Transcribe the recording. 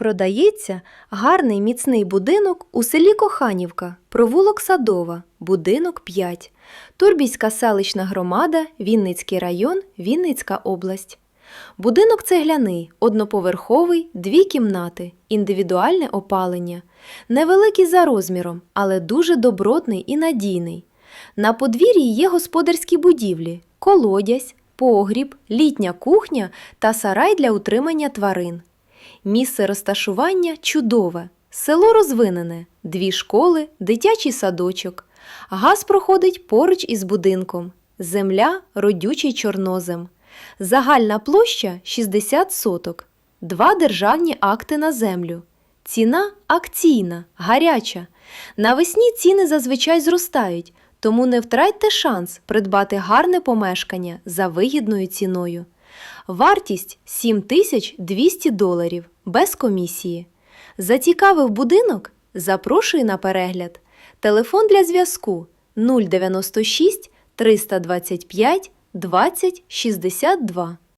Продається гарний міцний будинок у селі Коханівка, провулок Садова, будинок 5, Турбійська селищна громада, Вінницький район, Вінницька область. Будинок цегляний, одноповерховий, дві кімнати, індивідуальне опалення. Невеликий за розміром, але дуже добротний і надійний. На подвір'ї є господарські будівлі, колодязь, погріб, літня кухня та сарай для утримання тварин. Місце розташування чудове, село розвинене, дві школи, дитячий садочок. Газ проходить поруч із будинком. Земля родючий чорнозем. Загальна площа 60 соток. Два державні акти на землю. Ціна акційна, гаряча. Навесні ціни зазвичай зростають, тому не втратьте шанс придбати гарне помешкання за вигідною ціною. Вартість 7200 доларів без комісії. Зацікавив будинок? Запрошую на перегляд. Телефон для зв'язку 096 325 20 62.